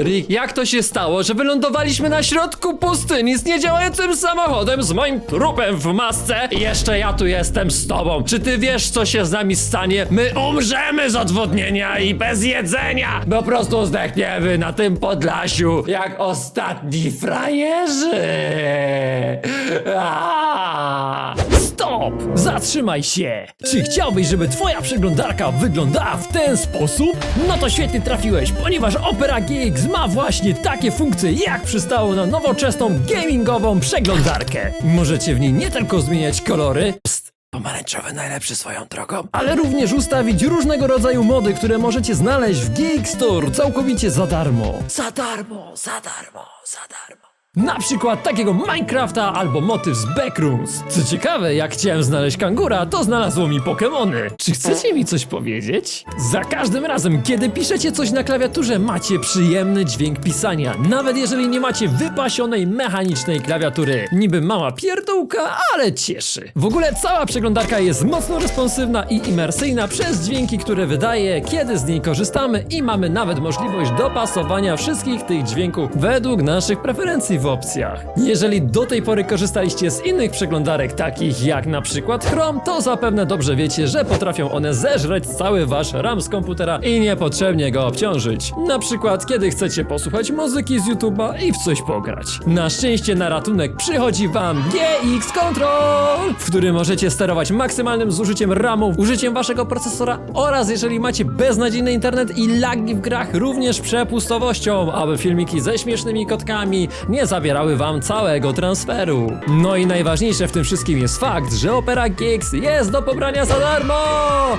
Rick, jak to się stało, że wylądowaliśmy na środku pustyni z niedziałającym samochodem z moim trupem w masce i jeszcze ja tu jestem z tobą? Czy ty wiesz, co się z nami stanie? My umrzemy z odwodnienia i bez jedzenia! Po prostu zdechniemy na tym Podlasiu, jak ostatni frajerzy! Stop! Zatrzymaj się! Czy chciałbyś, żeby twoja przeglądarka wyglądała w ten sposób? No to świetnie trafiłeś, ponieważ Opera GX ma właśnie takie funkcje, jak przystało na nowoczesną gamingową przeglądarkę. Możecie w niej nie tylko zmieniać kolory, pst, pomarańczowy najlepszy swoją drogą, ale również ustawić różnego rodzaju mody, które możecie znaleźć w GX Store całkowicie za darmo. Za darmo, za darmo, za darmo. Na przykład takiego Minecrafta albo motyw z Backrooms. Co ciekawe, jak chciałem znaleźć kangura, to znalazło mi Pokemony. Czy chcecie mi coś powiedzieć? Za każdym razem, kiedy piszecie coś na klawiaturze, macie przyjemny dźwięk pisania. Nawet jeżeli nie macie wypasionej mechanicznej klawiatury. Niby mała pierdółka, ale cieszy. W ogóle cała przeglądarka jest mocno responsywna i imersyjna przez dźwięki, które wydaje, kiedy z niej korzystamy i mamy nawet możliwość dopasowania wszystkich tych dźwięków według naszych preferencji w opcjach. Jeżeli do tej pory korzystaliście z innych przeglądarek, takich jak na przykład Chrome, to zapewne dobrze wiecie, że potrafią one zeżreć cały wasz RAM z komputera i niepotrzebnie go obciążyć. Na przykład, kiedy chcecie posłuchać muzyki z YouTube'a i w coś pograć. Na szczęście na ratunek przychodzi wam GX Control, w którym możecie sterować maksymalnym zużyciem RAMu, użyciem waszego procesora oraz jeżeli macie beznadziejny internet i lagi w grach, również przepustowością, aby filmiki ze śmiesznymi kotkami nie zabierały wam całego transferu. No i najważniejsze w tym wszystkim jest fakt, że Opera GX jest do pobrania za darmo!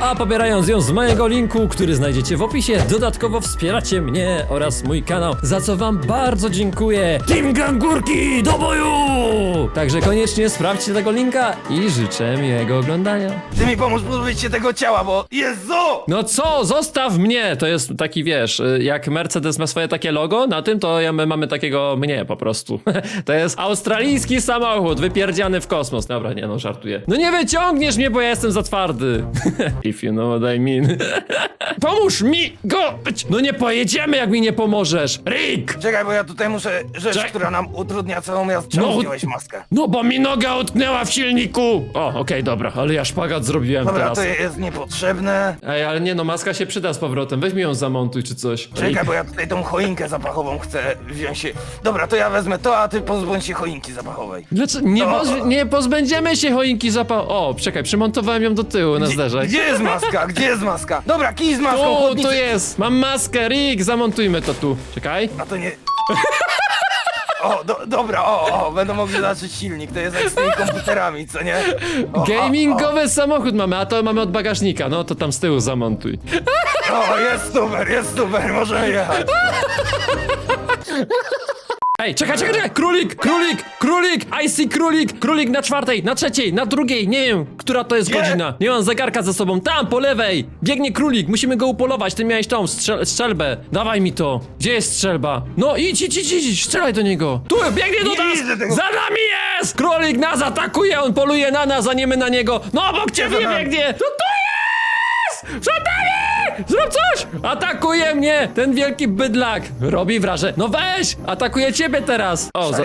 A pobierając ją z mojego linku, który znajdziecie w opisie, dodatkowo wspieracie mnie oraz mój kanał, za co wam bardzo dziękuję. Team Gangurki do boju! Także koniecznie sprawdźcie tego linka i życzę miłego oglądania. Ty mi pomóż pozbyć się tego ciała, bo... Jezu! No co, zostaw mnie! To jest taki, wiesz, y, jak Mercedes ma swoje takie logo, na tym to ja- my mamy takiego mnie po prostu. To jest australijski samochód wypierdziany w kosmos. Dobra, nie no, żartuję. No nie wyciągniesz mnie, bo ja jestem za twardy. If you know what I mean. Pomóż mi go! No nie pojedziemy, jak mi nie pomożesz. Rick! Czekaj, bo ja tutaj muszę rzecz, Czek- która nam utrudnia całą jazdę. Czemu No. zdjąłeś maskę? No bo mi noga utknęła w silniku! O, okej, dobra, ale ja szpagat zrobiłem Dobra, teraz. to jest niepotrzebne. Ej, ale nie no, maska się przyda z powrotem. Weź mi ją zamontuj czy coś. Czekaj, bo ja tutaj tą choinkę zapachową chcę wziąć się. Dobra, to ja wezmę to, a ty pozbądź się choinki zapachowej. Dlaczego? Nie, No. poz- nie pozbędziemy się choinki zapa... O, czekaj, przymontowałem ją do tyłu na zderzak. Gdzie jest maska? Gdzie jest maska? Dobra, kij z maską, Tu, tu jest! Mam maskę, Rick, zamontujmy to tu. Czekaj. A to nie... O, do, dobra, o, o, będą mogli zobaczyć silnik, to jest jak z tymi komputerami, co nie? O, Gamingowy samochód mamy, a to mamy od bagażnika. No to tam z tyłu zamontuj. O, o, jest super, jest super, możemy jechać. Ej, czekaj, czekaj, czekaj! Królik, królik, królik! I see królik! Królik na czwartej, na trzeciej, na drugiej, nie wiem, która to jest godzina. Nie mam zegarka ze sobą. Tam, po lewej! Biegnie królik, musimy go upolować. Ty miałeś tą strzel strzelbę. Dawaj mi to. Gdzie jest strzelba? No idź, idź, idź, idź, strzelaj do niego. Tu, biegnie do Nie nas! widzę tego. Za nami jest! Królik nas atakuje, on poluje na nas, a nie my na niego. No obok ciebie za nami? biegnie! To tu jest! Zrób coś! Atakuje mnie! Ten wielki bydlak! Robi wrażenie. No weź! Atakuje ciebie teraz! O, za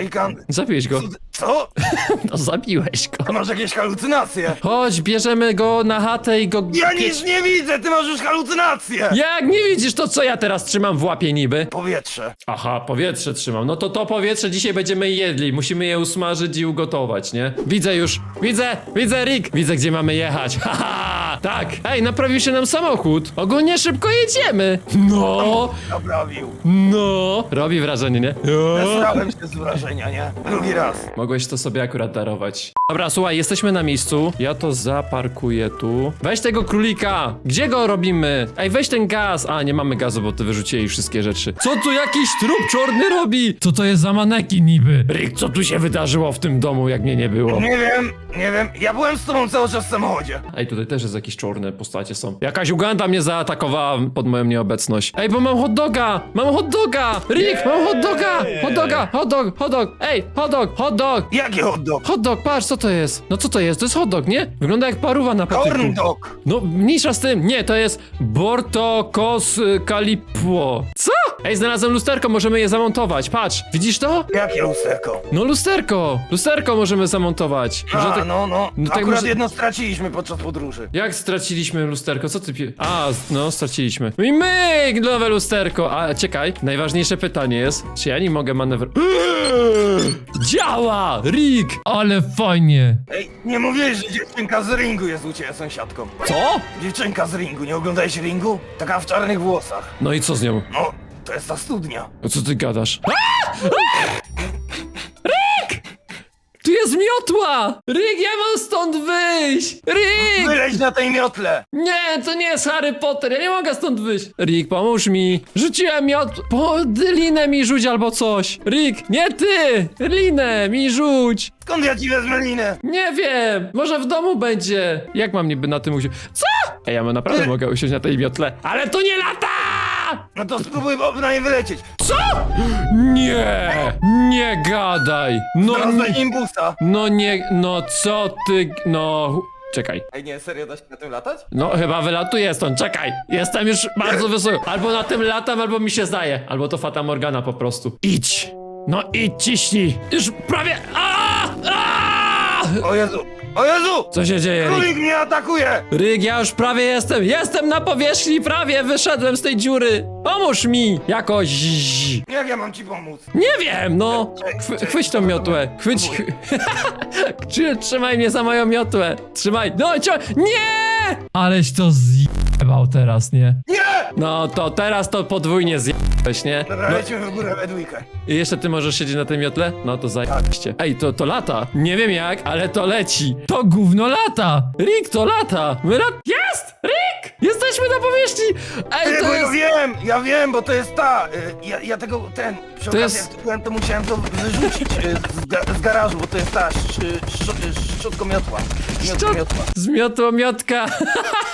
go. Co? No zabiłeś go. Masz jakieś halucynacje. Chodź, bierzemy go na chatę i go... Ja nic nie widzę, ty masz już halucynacje! Jak nie widzisz, to co ja teraz trzymam w łapie niby? Powietrze. Aha, powietrze trzymam. No to to powietrze dzisiaj będziemy jedli. Musimy je usmażyć i ugotować, nie? Widzę już. Widzę, widzę Rick. Widzę, gdzie mamy jechać. Haha, tak. Ej, naprawił się nam samochód. Ogólnie szybko jedziemy. No, Naprawił. no. Robi wrażenie, nie? No. Zesrałem się z wrażenia, nie? Drugi raz. Mogłeś to sobie akurat darować. Dobra, słuchaj, jesteśmy na miejscu. Ja to zaparkuję tu. Weź tego królika. Gdzie go robimy? Ej, weź ten gaz. A, nie mamy gazu, bo ty wyrzuciłeś wszystkie rzeczy. Co tu jakiś trup czarny robi? Co to jest za maneki niby? Rick, co tu się wydarzyło w tym domu, jak mnie nie było? Nie wiem, nie wiem. Ja byłem z tobą cały czas w samochodzie. Ej, tutaj też jest jakieś czarne postacie są. Jakaś Uganda mnie zaatakowała pod moją nieobecność. Ej, bo mam hot doga! Mam hot doga! Rick, mam hot doga! Hot doga! Hot dog! Hot dog! Ej, hot dog! Hot dog! Dog! Jaki hot dog? Hot dog, patrz, co to jest? No co to jest? To jest hot dog, nie? Wygląda jak paruwa na patyku. Corn dog. No, mniejsza z tym. Nie, to jest Bortokos y, Calipło. Co? Ej, znalazłem lusterko, możemy je zamontować. Patrz, widzisz to? Jakie lusterko? No lusterko! Lusterko możemy zamontować. A, tak... no, no. no tak Akurat może- jedno straciliśmy podczas podróży. Jak straciliśmy lusterko? Co ty. A, no, straciliśmy. I myk! Nowe lusterko! A, czekaj, najważniejsze pytanie jest, czy ja nie mogę manewrować... Działa! Rick! Ale fajnie! Ej, nie mówiłeś, że dziewczynka z ringu jest u ciebie sąsiadką. Co? Dziewczynka z ringu, nie oglądałeś ringu? Taka w czarnych włosach. No i co z nią? No, to jest ta studnia. O co ty gadasz? A! A! Rick! Ja mam stąd wyjść! Rick! Wyleź na tej miotle! Nie, to nie jest Harry Potter, ja nie mogę stąd wyjść. Rick, pomóż mi. Rzuciłem miot... Po linę mi rzuć albo coś. Rick, nie ty! Linę mi rzuć. Skąd ja ci wezmę linę? Nie wiem, może w domu będzie. Jak mam niby na tym usiąść? Co? Ej, ja naprawdę mogę usiąść na tej miotle. Ale to nie lata! No to spróbuj na nie wylecieć. Co? Nie, nie gadaj. No nie, imbusa. no nie, no co ty, no... Czekaj. Ej, nie, serio da się na tym latać? No, chyba wylatuję stąd, czekaj! Jestem już bardzo wysoko. Albo na tym latam, albo mi się zdaje. Albo to Fata Morgana po prostu. Idź! No idź, ciśnij! Już prawie... A! A! O Jezu! O Jezu! Co się dzieje? Królik mnie atakuje! Ryk, ja już prawie jestem! Jestem na powierzchni, prawie wyszedłem z tej dziury! Pomóż mi! Jakoś... Jak ja mam ci pomóc? Nie wiem, no! Chwy, chwyć tą miotłę! Chwyć... Trzy- Trzymaj mnie za moją miotłę! Trzymaj! No, cio... Nie! Aleś to zjebał teraz, nie? Nie! No to teraz to podwójnie zjebałeś, nie? Dobra, No, lecimy w górę we dwójkę. i jeszcze ty możesz siedzieć na tej miotle? No to zajebiście. Ej, to, to lata. Nie wiem jak, ale to leci. To gówno lata! Rick, to lata. My lat... Jest! Rick! Jesteśmy na powierzchni! Ej, Ty, to bo ja jest... wiem, ja wiem, bo to jest ta. y, Ja, ja tego, ten, przy To okazji jest- jak byłem, to musiałem to wyrzucić y, z, ga, z garażu, bo to jest ta sz- sz- szczotkomiotła. Miotkomiotła. Zmiotło miotka.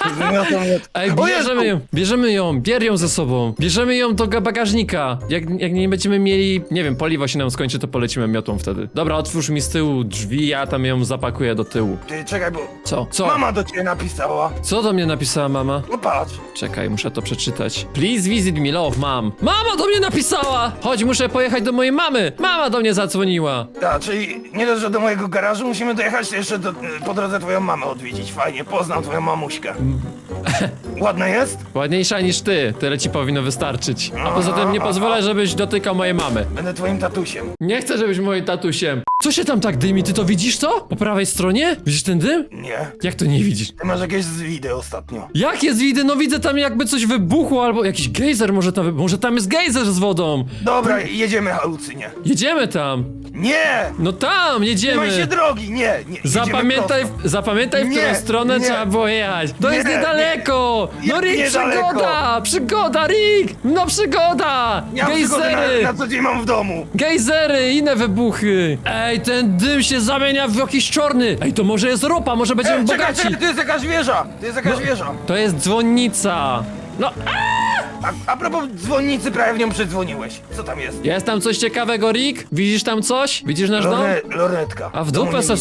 Miotkomiotła. Ej, O Jezu! bierzemy ją, bierzemy ją, bier ją ze sobą. Bierzemy ją do ga- bagażnika. Jak, jak nie będziemy mieli, nie wiem, paliwo się nam skończy, to polecimy miotłą wtedy. Dobra, otwórz mi z tyłu drzwi, ja tam ją zapakuję do tyłu. Ty, czekaj, bo Co? Co? mama do ciebie napisała. Co do mnie napisała mama? No patrz. Czekaj, muszę to przeczytać. Please visit me, love, mam. Mama do mnie napisała! Chodź, muszę pojechać do mojej mamy. Mama do mnie zadzwoniła. Tak, czyli nie dość, że do mojego garażu musimy dojechać jeszcze do, po drodze twoją mamę odwiedzić. Fajnie, poznam twoją mamuśkę. Ładna jest? Ładniejsza niż ty, tyle ci powinno wystarczyć. A poza tym nie pozwolę, żebyś dotykał mojej mamy. Będę twoim tatusiem. Nie chcę, żebyś moim tatusiem. Co się tam tak dymi? Ty to widzisz to? Po prawej stronie? Widzisz ten dym? Nie. Jak to nie widzisz? Ty masz jakieś zwidy ostatnio. Jak jest widy? No widzę tam jakby coś wybuchło, albo jakiś gejzer może tam, wy- może tam jest gejzer z wodą. Dobra, jedziemy halucynie. Jedziemy tam. Nie! No tam, Trzymaj się jedziemy. drogi, nie, nie. Zapamiętaj, prosto. zapamiętaj w Nie, którą stronę nie. trzeba było jechać. To jest Nie, niedaleko. nie. No Rick, Niedaleko. przygoda, przygoda, Rick. No przygoda. Ja Gejzery. na, na co dzień mam w domu. Gejzery, inne wybuchy! Ej, ten dym się zamienia w jakiś czarny! Ej, to może jest ropa, może będziemy czekaj, bogaci! czekaj, to jest jakaś wieża, to jest jakaś wieża. To jest dzwonnica! No, A, a propos dzwonnicy, prawie w nią przedzwoniłeś. Co tam jest? jest tam coś ciekawego, Rick? Widzisz tam coś? Widzisz nasz dom? Lorne, lornetka. A w Domu dupę se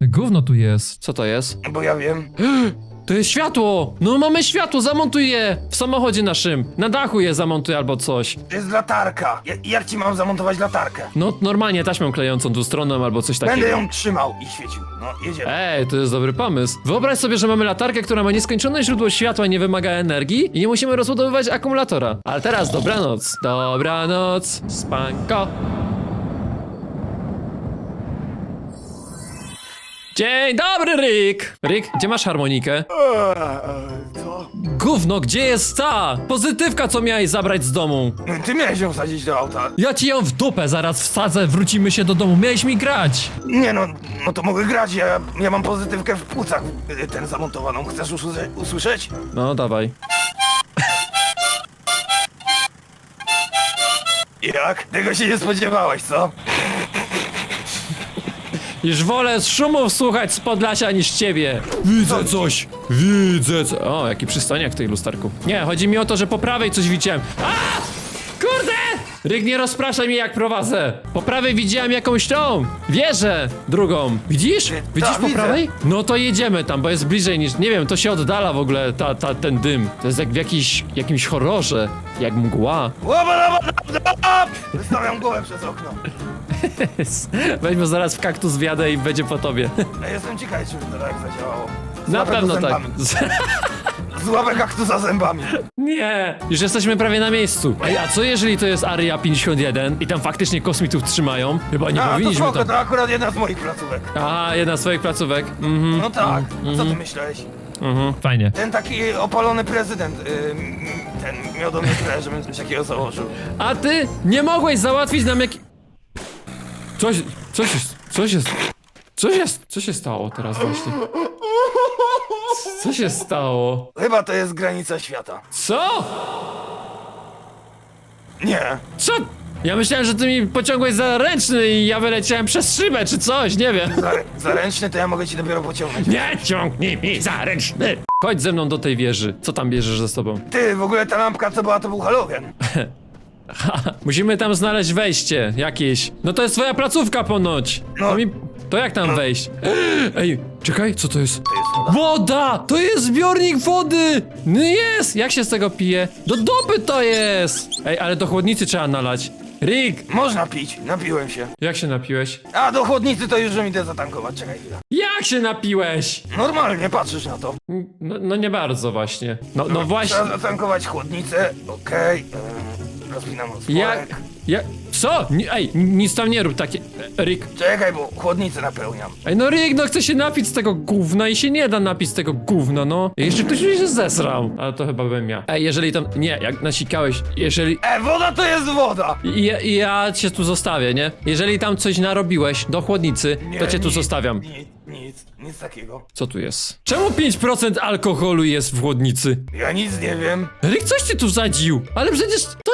Gówno tu jest. Co to jest? widzę, Bo ja wiem. To jest światło! No mamy światło, zamontuj je w samochodzie naszym. Na dachu je zamontuj albo coś. To jest latarka. Ja, jak ci mam zamontować latarkę? No normalnie taśmą klejącą dwustronną albo coś takiego. Będę ją trzymał i świecił. No, jedziemy. Ej, to jest dobry pomysł. Wyobraź sobie, że mamy latarkę, która ma nieskończone źródło światła, nie wymaga energii i nie musimy rozładowywać akumulatora. Ale teraz dobranoc. Dobranoc. Spanko. Dzień dobry, Rick! Rick, gdzie masz harmonikę? Eee, co? Gówno, gdzie jest ta? Pozytywka, co miałeś zabrać z domu. Ty miałeś ją wsadzić do auta. Ja ci ją w dupę zaraz wsadzę, wrócimy się do domu. Miałeś mi grać. Nie no, no to mogę grać. Ja, ja mam pozytywkę w płucach y, ten zamontowaną. Chcesz usłysze- usłyszeć? No, dawaj. Jak? Tego się nie spodziewałeś, co? Już wolę szumów słuchać z Podlasia niż ciebie. Widzę coś. Widzę co. O, jaki przystojniak w tej lusterku. Nie, chodzi mi o to, że po prawej coś widziałem. A! Kurde! Rick, nie rozpraszaj mnie jak prowadzę. Po prawej widziałem jakąś tą wieżę drugą. Widzisz? Nie, Widzisz po widzę. prawej? No to jedziemy tam, bo jest bliżej niż... Nie wiem, to się oddala w ogóle, ta, ta, ten dym. To jest jak w jakiś, jakimś horrorze. Jak mgła. Łoba! Wystawiam głowę przez okno. Weź, bo zaraz w kaktus wjadę i będzie po tobie. Ja jestem ciekaw, czy to tak zadziałało. Na pewno tak. Złapę kaktusa zębami. Nie! Już jesteśmy prawie na miejscu. Ej, a co jeżeli to jest Area 51 i tam faktycznie kosmitów trzymają? Chyba nie A, to powinniśmy spoko, tam... to akurat jedna z moich placówek. Aha, jedna z swoich placówek. Mhm, No tak, co ty myślałeś? mhm, fajnie. Ten taki opalony prezydent, y, ten miał do mnie tyle, żebym coś takiego założył. A ty nie mogłeś załatwić nam jak... Coś, co się, co się, co się, co się stało teraz właśnie? Co się stało? Chyba to jest granica świata. Co? Nie. Co? Ja myślałem, że ty mi pociągłeś za ręczny i ja wyleciałem przez szybę czy coś, nie wiem. Za, zaręczny to ja mogę ci dopiero pociągnąć. Nie ciągnij mi za ręczny! Chodź ze mną do tej wieży. Co tam bierzesz ze sobą? Ty, w ogóle ta lampka co była, to był halogen. Musimy tam znaleźć wejście jakieś. No to jest twoja placówka ponoć. No No. mi... To jak tam wejść? Ej, czekaj, co to jest? To jest woda. Woda! To jest zbiornik wody! No jest! Jak się z tego pije? Do dopy to jest! Ej, ale do chłodnicy trzeba nalać. Rick! Można pić, napiłem się. Jak się napiłeś? A do chłodnicy to już że idę zatankować, czekaj chwilę. Jak się napiłeś? Normalnie patrzysz na to. No, no nie bardzo właśnie. No, no właśnie. Trzeba zatankować chłodnicę, okej. Okay. Rozpinam Jak? otworek. Jak? Co? Nie, ej, nic tam nie rób takie. Rick. Czekaj, bo chłodnicę napełniam. Ej, no Rick, no chce się napić z tego gówna i się nie da napić z tego gówna, no. Jeszcze ktoś mi się zesrał. Ale to chyba bym ja. Ej, jeżeli tam. Nie, jak nasikałeś, jeżeli. E, woda to jest woda! I ja, ja cię tu zostawię, nie? Jeżeli tam coś narobiłeś do chłodnicy, Nie, to cię tu nic, zostawiam. Nic, nic, nic takiego. Co tu jest? Czemu 5% alkoholu jest w chłodnicy? Ja nic nie wiem. Rick, coś ty tu zadził? Ale przecież to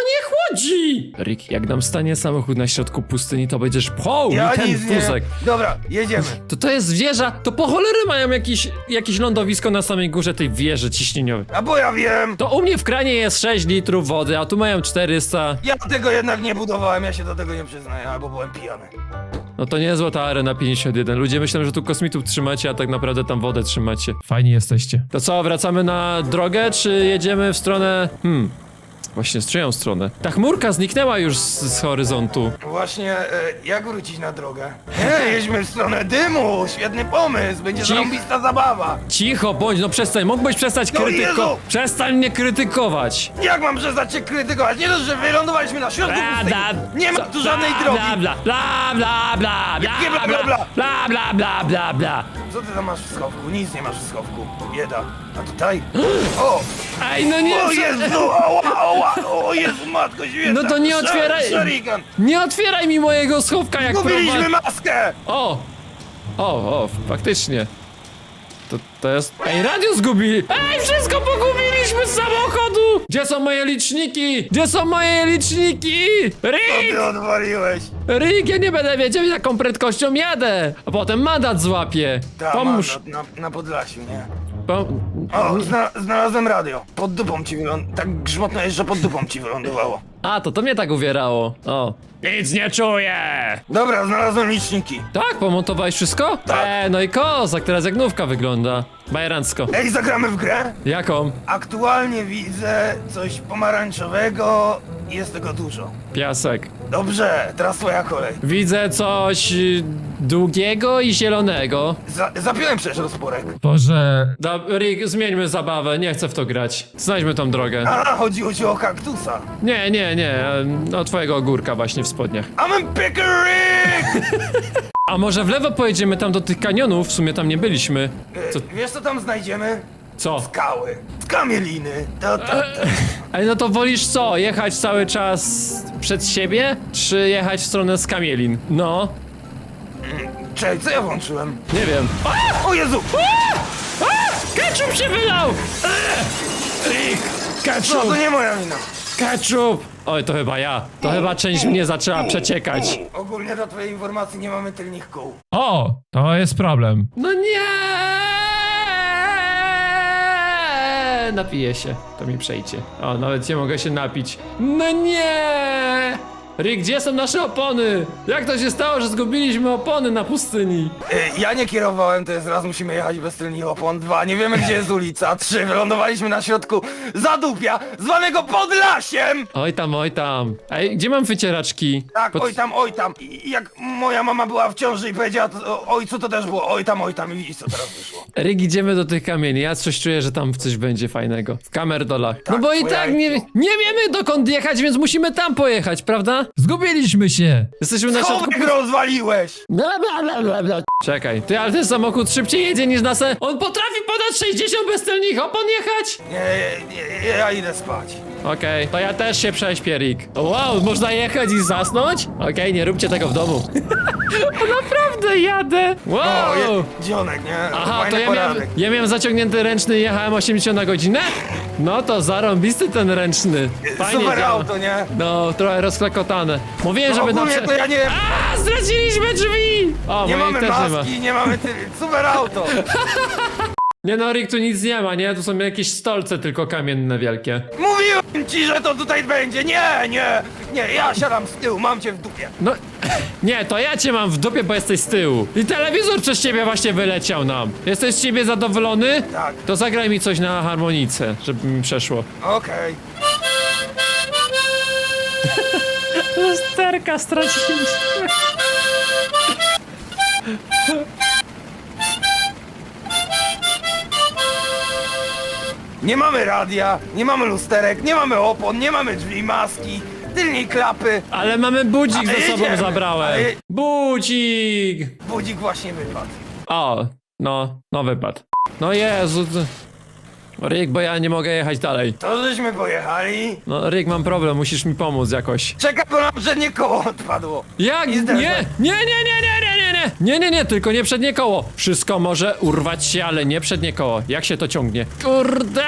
nie chłodzi! Rick, jak nam stanie samochód na środku pustyni, to będziesz pchał Ja ten wózek. Dobra, jedziemy. To to jest wieża, to po cholery mają jakieś, jakieś lądowisko na samej górze tej wieży ciśnieniowej. A bo ja wiem! To u mnie w kranie jest 6 litrów wody, a tu mają 400. Ja tego jednak nie budowałem, ja się do tego nie przyznaję, albo byłem pijany. No to nie złota arena 51. Ludzie myślą, że tu kosmitów trzymacie, a tak naprawdę tam wodę trzymacie. Fajni jesteście. To co, wracamy na drogę, czy jedziemy w stronę... Hmm... Właśnie, z czyją stronę? Ta chmurka zniknęła już z, z horyzontu. Właśnie, e, jak wrócić na drogę? Nie, jedźmy w stronę dymu! Świetny pomysł, będzie Cich- zarąbista zabawa! Cicho, bądź, no przestań, mógłbyś przestać No Jezu! krytykować. Przestań mnie krytykować. Jak mam przestać cię krytykować? Nie dość, że wylądowaliśmy na środku pustyni! Nie ma tu żadnej drogi! Bla bla bla bla bla bla Jakie bla, bla, bla? bla bla bla bla bla Co ty tam masz w schowku? Nic nie masz w schowku. Bieda. A tutaj? O! Ej, no nie, O Jezu! Oła, O Jezu, matko święta! No to nie otwieraj- nie otwieraj mi mojego schowka jak Zgubiliśmy prowa- maskę! O! O, o, faktycznie. To, to jest... Ej, radio zgubili! Ej, wszystko pogubiliśmy z samochodu! Gdzie są moje liczniki? Gdzie są moje liczniki? Co Rick! ty odwaliłeś? Rick, ja nie będę wiedział jaką prędkością jadę! A potem mandat złapię! Ta, Pomóż! mandat Na, na Podlasiu, nie? Pom... O, zna, znalazłem radio. Pod dupą ci wylądowało. Tak grzmotno jest, że pod dupą ci wylądowało. A, to to mnie tak uwierało. O. Nic nie czuję! Dobra, znalazłem liczniki. Tak, pomontowałeś wszystko? Tak. E, no i kozak, teraz jak nówka wygląda. Bajerancko. Ej, zagramy w grę? Jaką? Aktualnie widzę coś pomarańczowego jest tego dużo. Piasek. Dobrze, teraz twoja kolej. Widzę coś y, długiego i zielonego. Za, zapiąłem przecież rozporek. Boże. Da, Rick, zmieńmy zabawę, nie chcę w to grać. Znajdźmy tą drogę. A, chodziło ci o kaktusa. Nie, nie, nie, e, no twojego ogórka właśnie w spodniach. I'm a pickering! A może w lewo pojedziemy tam do tych kanionów? W sumie tam nie byliśmy. Co? Wiesz co tam znajdziemy? Co? Skały. Skamieliny. To, to, to. Ale no to wolisz co? Jechać cały czas przed siebie? Czy jechać w stronę skamielin? No, Czekaj, co ja włączyłem? nie wiem. A! O Jezu! A! Ketchup się wylał! Eee! Rick! No Ketchup! to nie moja wina. Ketchup! Oj, to chyba ja. To chyba część mnie zaczęła przeciekać. Ogólnie do twojej informacji nie mamy tylnych kół. O, to jest problem. No nie! Napiję się, to mi przejdzie. O, nawet nie mogę się napić. No nie! Rick, gdzie są nasze opony? Jak to się stało, że zgubiliśmy opony na pustyni? Y, Ja nie kierowałem, to jest raz musimy jechać bez tylnych opon. Dwa, nie wiemy gdzie jest ulica. Trzy, wylądowaliśmy na środku zadupia, zwanego Podlasiem! Oj tam, oj tam. Ej, gdzie mam wycieraczki? Tak, Pod- oj tam, oj tam. I jak moja mama była w ciąży i powiedziała to, o, ojcu, to też było oj tam, oj tam i widzisz co teraz wyszło. Rick, idziemy do tych kamieni. Ja coś czuję, że tam coś będzie fajnego. W kamerdolach. no Tak, bo i tak nie, nie wiemy dokąd jechać, więc musimy tam pojechać, prawda? Zgubiliśmy się! Jesteśmy na środku... Schowek rozwaliłeś! Czekaj, ty, ale ten samochód szybciej jedzie niż nas. On potrafi ponad 60 bez tylnych opon jechać? Nie, nie, nie, ja idę spać. Okej, to ja też się prześpię, Rick. Wow, można jechać i zasnąć? Okej, nie róbcie tego w domu. o, naprawdę jadę. Wow. O, je, dzionek, nie? Aha, Fajny to ja miałem, ja miałem zaciągnięty ręczny i jechałem 80 na godzinę? No to zarąbisty ten ręczny. Fajnie Super działa. auto, nie? No, trochę rozklekotane. Mówiłem, żeby na Ogólnie to ja nie... A, straciliśmy drzwi! O, Nie mamy też nie ma. maski, nie mamy ty... Super auto! Nie no, Rick, tu nic nie ma, nie? Tu są jakieś stolce tylko kamienne wielkie. Mówiłem ci, że to tutaj będzie! Nie, nie! Nie, ja siadam z tyłu, mam cię w dupie. No, nie, to ja cię mam w dupie, bo jesteś z tyłu. I telewizor przez ciebie właśnie wyleciał nam. Jesteś z ciebie zadowolony? Tak. To zagraj mi coś na harmonice, żeby mi przeszło. Okej. Lusterka straciliśmy. Nie mamy radia, nie mamy lusterek, nie mamy opon, nie mamy drzwi, maski, tylnej klapy. Ale mamy budzik Ale ze sobą jedziemy. zabrałem. Ale- Budzik! Budzik właśnie wypadł. O, no, no wypadł. No Jezu. ty- Rick, bo ja nie mogę jechać dalej. To żeśmy pojechali. No Rick, mam problem, musisz mi pomóc jakoś. Czeka, bo nam przednie koło odpadło. Jak? Nie, nie, nie, nie, nie, nie, nie, nie, tylko nie przednie koło. Wszystko może urwać się, ale nie przednie koło. Jak się to ciągnie? Kurde!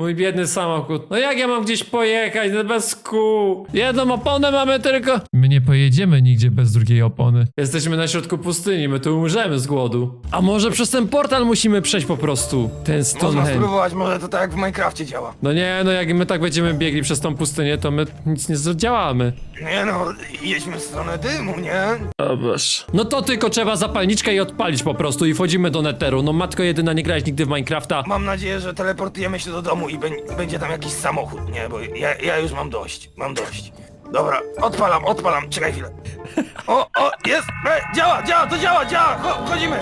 Mój biedny samochód. No jak ja mam gdzieś pojechać no bez kół? Jedną oponę mamy tylko. My nie pojedziemy nigdzie bez drugiej opony. Jesteśmy na środku pustyni, my tu umrzemy z głodu. A może przez ten portal musimy przejść po prostu? Ten Można Stonehenge. spróbować, może to tak jak w Minecrafcie działa. No nie, no jak my tak będziemy biegli przez tą pustynię, to my nic nie zdziałamy. Nie no, jedźmy w stronę dymu, nie? O Boże. No to tylko trzeba zapalniczkę i odpalić po prostu i wchodzimy do neteru. No matko jedyna, nie grałeś nigdy w Minecrafta. Mam nadzieję, że teleportujemy się do domu i bę- będzie tam jakiś samochód, nie? Bo ja, ja już mam dość, mam dość. Dobra, odpalam, odpalam, czekaj chwilę. O, o, jest! E, działa, działa, to działa, działa! Cho, chodzimy!